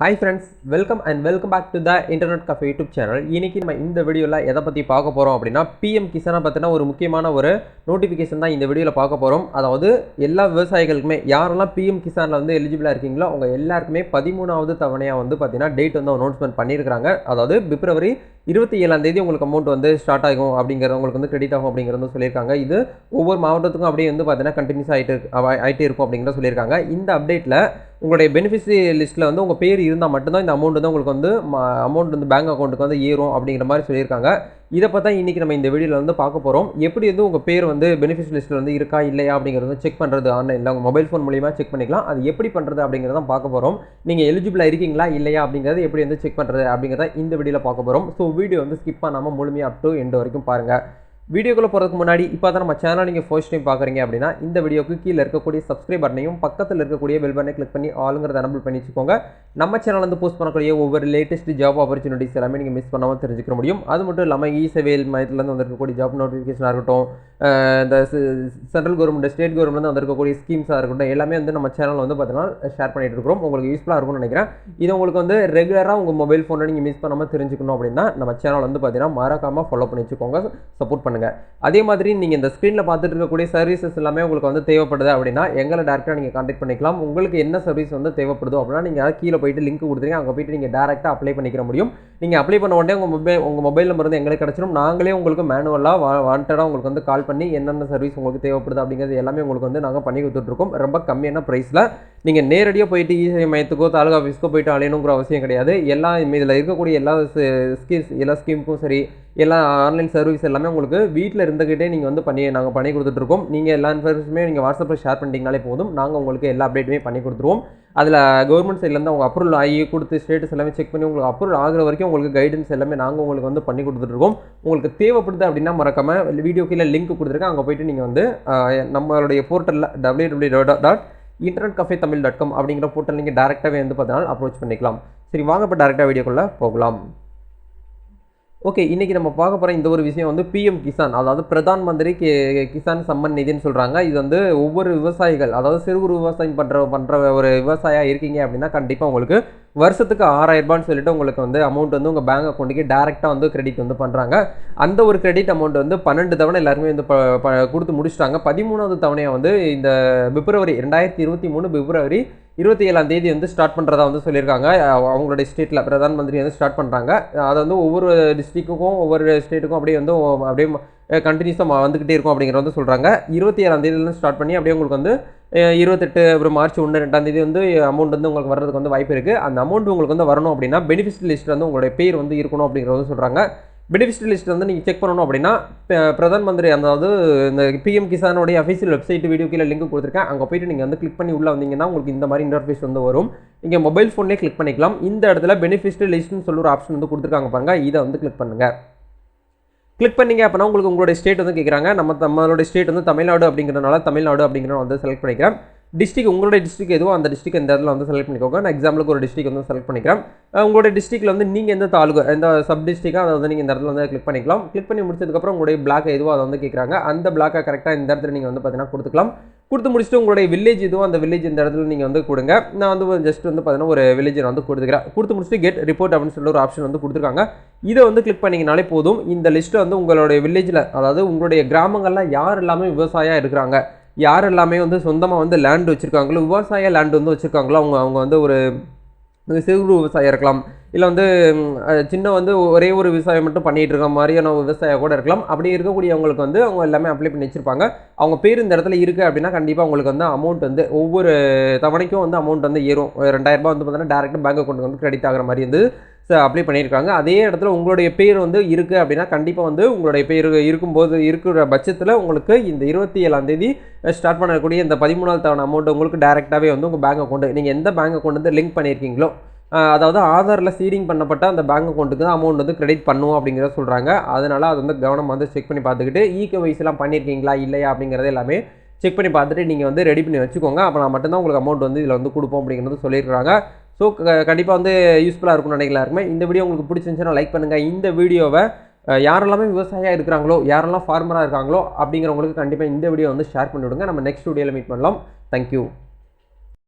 Hi friends welcome and welcome back to the internet cafe YouTube channel இன்னைக்கு நம்ம இந்த வீடியோவில் எதை பற்றி பார்க்க போகிறோம் அப்படின்னா பிஎம் கிசானை பற்றின ஒரு முக்கியமான ஒரு நோட்டிஃபிகேஷன் தான் இந்த வீடியோவில் பார்க்க போகிறோம் அதாவது எல்லா விவசாயிகளுக்குமே யாரெல்லாம் பிஎம் கிசானில் வந்து எலிஜிபிளாக இருக்கீங்களோ அவங்க எல்லாருக்குமே பதிமூணாவது தவணையாக வந்து பார்த்தீங்கன்னா டேட் வந்து அனௌன்ஸ்மெண்ட் பண்ணியிருக்காங்க அதாவது பிப்ரவரி இருபத்தி ஏழாம் தேதி உங்களுக்கு அமௌண்ட் வந்து ஸ்டார்ட் ஆகும் அப்படிங்கிறது உங்களுக்கு வந்து கிரெடிட் ஆகும் அப்படிங்கிறது வந்து சொல்லியிருக்காங்க. இது ஒவ்வொரு மாவட்டத்துக்கும் அப்படியே வந்து பார்த்தீங்கன்னா கண்டினியூஸ் ஆகிட்டு ஆகிட்டே இருக்கும் அப்படிங்கிறத சொல்லியிருக்காங்க. இந்த அப்டேட்டில் உங்களுடைய பெனிஃபிஷரி லிஸ்ட்டில் வந்து உங்கள் பேர் இருந்தால் மட்டும்தான் இந்த அமௌண்ட் வந்து உங்களுக்கு வந்து அமௌண்ட் வந்து பேங்க் அக்கௌண்ட்டுக்கு வந்து ஏறும் அப்படிங்கிற மாதிரி சொல்லியிருக்காங்க. இதை பார்த்தா இன்றைக்கி நம்ம இந்த வீடியோவில் வந்து பார்க்க போகிறோம் எப்படி வந்து உங்கள் பேர் வந்து பெனிஃபிஷரி லிஸ்ட்டில் வந்து இருக்கா இல்லையா அப்படிங்கிறது செக் பண்ணுறது ஆன்லைனில் உங்கள் மொபைல் ஃபோன் மூலியமாக செக் பண்ணிக்கலாம். அது எப்படி பண்ணுறது அப்படிங்கிறத பார்க்க போகிறோம் நீங்கள் எலிஜிபிளாக இருக்கீங்களா இல்லையா அப்படிங்கிறது எப்படி வந்து செக் பண்ணுறது அப்படிங்கிறத இந்த வீடியோவில் பார்க்க போகிறோம் ஸோ வீடியோ வந்து ஸ்கிப் பண்ணாமல் முழுமையாக அப் டு எண்டு வரைக்கும் பாருங்கள் வீடியோக்குள்ளே போகிறதுக்கு முன்னாடி இப்போ தான் நம்ம சேனலை நீங்கள் ஃபர்ஸ்ட் டைம் பார்க்குறீங்க அப்படின்னா இந்த வீடியோக்கு கீழே இருக்கக்கூடிய சப்ஸ்கிரைப் பட்டனையும் பக்கத்தில் இருக்கக்கூடிய பெல் பட்டனை கிளிக் பண்ணி ஆளுங்கிறத எனபிள் பண்ணி வச்சுக்கோங்க. நம்ம சேனல் வந்து போஸ்ட் பண்ணக்கூடிய ஒவ்வொரு லேட்டஸ்ட் ஜாப் ஆப்பர்ச்சுனிட்டிஸ் எல்லாமே நீங்கள் மிஸ் பண்ணாமல் தெரிஞ்சுக்க முடியும். அது மட்டும் இல்லாமல் இ மையத்துலேருந்து வந்திருக்கக்கூடிய ஜாப் நோட்டிஃபிகேஷனாக இருக்கட்டும் இந்த சென்ட்ரல் கவர்மெண்ட் ஸ்டேட் கவர்மெண்ட்லேருந்து வந்திருக்கக்கூடிய ஸ்கீம்ஸாக இருக்கட்டும் எல்லாமே வந்து நம்ம சேனலில் வந்து பார்த்தீங்கன்னா ஷேர் பண்ணிட்டு இருக்கிறோம். உங்களுக்கு யூஸ்ஃபுல்லாக இருக்கும்னு நினைக்கிறேன். இது உங்களுக்கு வந்து ரெகுலராக உங்கள் மொபைல் ஃபோனில் நீங்கள் மிஸ் பண்ணாமல் தெரிஞ்சுக்கணும் அப்படின்னா நம்ம சேனல் வந்து பார்த்தீங்கன்னா மறக்காமல் ஃபாலோ பண்ணி வச்சுக்கோங்க. சப்போர்ட் பண்ணுங்கள் அதே மாதிரி நீங்கள் இந்த ஸ்க்ரீனில் பார்த்துட்டு இருக்கக்கூடிய சர்வீசஸ் எல்லாமே உங்களுக்கு வந்து தேவைப்படுது அப்படின்னா எங்களை டேரெக்டாக நீங்கள் கான்டாக்ட் பண்ணிக்கலாம். உங்களுக்கு என்ன சர்வீஸ் வந்து தேவைப்படுதோ அப்படின்னா நீங்கள் கீழே போயிட்டு லிங்க் கொடுத்துருங்க. அங்கே போயிட்டு நீங்கள் டேரெக்டாக அப்ளை பண்ணிக்கிற முடியும். நீங்கள் அப்ளை பண்ண உடனே உங்கள் மொபைல் உங்கள் மொபைல் நம்பர் வந்து எங்களுக்கு கிடச்சிடும் நாங்களே உங்களுக்கு மேனுவலாக வா வாண்டடாக உங்களுக்கு வந்து கால் பண்ணி என்னென்ன சர்வீஸ் உங்களுக்கு தேவைப்படுது அப்படிங்கிறது எல்லாமே உங்களுக்கு வந்து நாங்கள் பண்ணி கொடுத்துட்ருக்கோம். ரொம்ப கம்மியான ப்ரைஸில் நீங்கள் நேரடியாக போயிட்டு இசை மையத்துக்கோ தாலுகா ஆஃபீஸ்க்கோ போயிட்டு அலையணுங்கிற அவசியம் கிடையாது. எல்லா இதில் இருக்கக்கூடிய எல்லா ஸ்கீம்ஸ் எல்லா ஸ்கீமுக்கும் சரி எல்லா ஆன்லைன் சர்வீஸ் எல்லாமே உங்களுக்கு வீட்டில் இருந்துக்கிட்டே நீங்கள் வந்து பண்ணி நாங்கள் பண்ணி கொடுத்துட்ருக்கோம். நீங்கள் எல்லா இன்ஃபர்மேஷனுமே நீங்கள் வாட்ஸ்அப்பில் ஷேர் பண்ணிட்டீங்கனாலே போதும். நாங்கள் உங்களுக்கு எல்லா அப்டேட்டுமே பண்ணி கொடுத்துருவோம். அதில் கவர்மெண்ட் சைட்லேருந்து அவங்க அப்ரூவல் ஆகி கொடுத்து ஸ்டேட்டஸ் எல்லாமே செக் பண்ணி உங்களுக்கு அப்ரூவல் ஆகிற வரைக்கும் உங்களுக்கு கைடன்ஸ் எல்லாமே நாங்கள் உங்களுக்கு வந்து பண்ணி கொடுத்துட்ருக்கோம் உங்களுக்கு தேவைப்படுது அப்படின்னா மறக்காமல் வீடியோ கீழே லிங்க் கொடுத்துருக்கேன். அங்கே போயிட்டு நீங்கள் வந்து நம்மளுடைய போர்ட்டலில் W W dot internet cafe Tamil dot com அப்படிங்கிற போர்ட்டல் நீங்கள் டேரெக்டாகவே வந்து பார்த்தீங்கன்னா அப்ரோச் பண்ணிக்கலாம். சரி வாங்க இப்போ டேரெக்டாக வீடியோக்குள்ளே போகலாம். ஓகே இன்றைக்கி நம்ம பார்க்க போகிற இந்த ஒரு விஷயம் வந்து பிஎம் கிசான் அதாவது பிரதான் மந்திரி கி கிசான் சம்மன் நிதின்னு சொல்கிறாங்க இது வந்து ஒவ்வொரு விவசாயிகள் அதாவது சிறு குறு விவசாயம் பண்ணுற பண்ணுற ஒரு விவசாயியாக இருக்கீங்க அப்படின்னா கண்டிப்பாக உங்களுக்கு வருஷத்துக்கு ஆறாயிரரூபான்னு சொல்லிட்டு உங்களுக்கு வந்து அமௌண்ட் வந்து உங்கள் பேங்க் அக்கௌண்ட்டுக்கு டேரெக்டாக வந்து கிரெடிட் வந்து பண்ணுறாங்க அந்த ஒரு கிரெடிட் அமௌண்ட் வந்து பன்னெண்டு தவணை எல்லாருமே வந்து கொடுத்து முடிச்சிட்டாங்க. பதிமூணாவது தவணையை வந்து இந்த பிப்ரவரி ரெண்டாயிரத்தி இருபத்தி மூணு பிப்ரவரி இருபத்தி ஏழாம் தேதி வந்து ஸ்டார்ட் பண்ணுறதா வந்து சொல்லியிருக்காங்க. அவங்களுடைய ஸ்டேட்டில் பிரதான் மந்திரி வந்து ஸ்டார்ட் பண்ணுறாங்க அதை வந்து ஒவ்வொரு டிஸ்ட்ரிக்ட்டுக்கும் ஒவ்வொரு ஸ்டேட்டுக்கும் அப்படியே வந்து அப்படியே கண்டினியூஸாக வந்துக்கிட்டே இருக்கும் அப்படிங்கிற வந்து சொல்கிறாங்க இருபத்தி ஏழாம் தேதியிலேருந்து ஸ்டார்ட் பண்ணி அப்படியே உங்களுக்கு வந்து இருபத்தெட்டு அப்புறம் மார்ச் ஒன்று ரெண்டாம் தேதி வந்து அமௌண்ட் வந்து உங்களுக்கு வர்றதுக்கு வந்து வாய்ப்பு இருக்குது அந்த அமௌண்ட் உங்களுக்கு வந்து வரணும் அப்படின்னா பெனிஃபிட் லிஸ்ட்டில் வந்து உங்களுடைய பேர் வந்து இருக்கணும் அப்படிங்கிறத சொல்கிறாங்க பெனிஃபிஷியல் லிஸ்ட் வந்து நீங்கள் செக் பண்ணணும் அப்படின்னா பிரதான் மந்திரி அதாவது இந்த பிஎம் கிசானுடைய அஃபீஷியல் வெப்சைட் வீடியோ கீழே லிங்க் கொடுத்துருக்கேன். அங்கே போயிட்டு நீங்கள் வந்து கிளிக் பண்ணி உள்ளே வந்தீங்கன்னா உங்களுக்கு இந்த மாதிரி இன்டர்ஃபேஸ் வந்து வரும். நீங்கள் மொபைல் ஃபோன்லேயே கிளிக் பண்ணிக்கலாம். இந்த இடத்துல பெனிஃபிஷியல் லிஸ்ட்னு சொல்லி ஒரு ஆப்ஷன் வந்து கொடுத்துருக்காங்க பாருங்கள் இதை வந்து கிளிக் பண்ணுங்கள் கிளிக் பண்ணிங்க அப்படின்னா உங்களுக்கு உங்களுடைய ஸ்டேட் வந்து கேட்குறாங்க நம்ம நம்மளுடைய ஸ்டேட் வந்து தமிழ்நாடு அப்படிங்கிறனால தமிழ்நாடு அப்படிங்கிறத வந்து செலக்ட் பண்ணிக்கிறேன். டிஸ்ட்ரிக் உங்களுடைய டிஸ்ட்ரிக் எதுவோ அந்த டிஸ்ட்ரிக் இந்த இடத்துல வந்து செலக்ட் பண்ணிக்கோங்க. நான் எக்ஸாம்பிளுக்கு ஒரு டிஸ்ட்ரிக் வந்து செலக்ட் பண்ணிக்கிறேன். உங்களுடைய டிஸ்ட்ரிக்ட்டில் வந்து நீங்கள் எந்த தாலுகா எந்த சப் டிஸ்ட்ரிக்டாக அதை வந்து நீங்கள் இந்த இடத்துல வந்து கிளிக் பண்ணிக்கலாம். கிளிக் பண்ணி முடிச்சதுக்கப்புறம் உங்களுடைய பிளாக் எதுவோ அதை வந்து கேட்குறாங்க அந்த பிளாக்கை கரெக்டாக இந்த இடத்துல நீங்கள் வந்து பார்த்தீங்கன்னா கொடுத்துக்கலாம். கொடுத்து முடிச்சுட்டு உங்களுடைய வில்லேஜ் இதுவும் அந்த வில்லேஜ் இந்த இடத்துல நீங்கள் வந்து கொடுங்க. நான் வந்து ஜஸ்ட் வந்து பார்த்தீங்கன்னா ஒரு வில்லேஜ் நான் வந்து கொடுத்துக்கிறேன். கொடுத்து முடிச்சுட்டு கெட் ரிப்போர்ட் அப்படின்னு சொல்லி ஒரு ஆப்ஷன் வந்து கொடுத்துருக்காங்க. இதை வந்து கிளிக் பண்ணிங்கனாலே போதும். இந்த லிஸ்ட்டை வந்து உங்களுடைய வில்லேஜில் அதாவது உங்களுடைய கிராமங்களில் யார் எல்லாமே விவசாயம் இருக்கிறாங்க? யார் எல்லாமே வந்து சொந்தமாக வந்து லேண்ட் வச்சுருக்காங்களோ விவசாய லேண்ட் வந்து வச்சுருக்காங்களோ அவங்க அவங்க வந்து ஒரு சிறு விவசாயம் இருக்கலாம். இல்லை வந்து சின்ன வந்து ஒரே ஒரு விவசாயம் மட்டும் பண்ணிகிட்டு இருக்க மாதிரியான விவசாயம் கூட இருக்கலாம். அப்படி இருக்கக்கூடியவங்களுக்கு வந்து அவங்க எல்லாமே அப்ளை பண்ணி வச்சுருப்பாங்க. அவங்க பேர் இந்த இடத்துல இருக்குது அப்படின்னா கண்டிப்பாக உங்களுக்கு வந்து அமௌண்ட் வந்து ஒவ்வொரு தவணைக்கும் வந்து அமௌண்ட் வந்து ஏறும். ரெண்டாயிரரூபா வந்து பார்த்தீங்கன்னா டேரெக்டாக பேங்க் அக்கௌண்ட்டுக்கு வந்து கிரெடிட் ஆகிற மாதிரி வந்து அப்ளை பண்ணியிருக்காங்க. அதே இடத்துல உங்களுடைய பேர் வந்து இருக்குது அப்படின்னா கண்டிப்பாக வந்து உங்களுடைய பேர் இருக்கும்போது இருக்கிற பட்சத்தில் உங்களுக்கு இந்த இருபத்தி ஏழாம் தேதி ஸ்டார்ட் பண்ணக்கூடிய இந்த பதிமூணாவது தவணை அமௌண்ட் உங்களுக்கு டேரெக்டாகவே வந்து உங்கள் பேங்க் அக்கௌண்ட் நீங்கள் எந்த பேங்க் அக்கௌண்ட் வந்து லிங்க் பண்ணியிருக்கீங்களோ அதாவது ஆதாரில் சீடிங் பண்ணப்பட்ட அந்த பேங்க் அக்கௌண்ட்டுக்கு தான் அமௌண்ட் வந்து கிரெடிட் பண்ணுவோம் அப்படிங்கிறத சொல்கிறாங்க அதனால் அது வந்து கவனம் வந்து செக் பண்ணி பார்த்துக்கிட்டு இகேவைஸ்லாம் பண்ணியிருக்கீங்களா இல்லையா அப்படிங்கிறது எல்லாமே செக் பண்ணி பார்த்துட்டு நீங்கள் வந்து ரெடி பண்ணி வச்சுக்கோங்க. அப்போ நான் மட்டும்தான் உங்களுக்கு அமௌண்ட் வந்து இதில் வந்து கொடுப்போம் அப்படிங்கிறது சொல்லியிருக்கிறாங்க. ஸோ கண்டிப்பாக வந்து யூஸ்ஃபுல்லாக இருக்கும்னு நினைக்கலாருமே இந்த வீடியோ உங்களுக்கு பிடிச்சிருந்துச்சுன்னா லைக் பண்ணுங்கள் இந்த வீடியோவை யாரெல்லாமே விவசாயியாக இருக்கிறாங்களோ யாரெல்லாம் ஃபார்மராக இருக்காங்களோ அப்படிங்கிறவங்களுக்கு கண்டிப்பாக இந்த வீடியோ வந்து ஷேர் பண்ணிவிடுங்க. நம்ம நெக்ஸ்ட் வீடியோவில் மீட் பண்ணலாம். தேங்க்யூ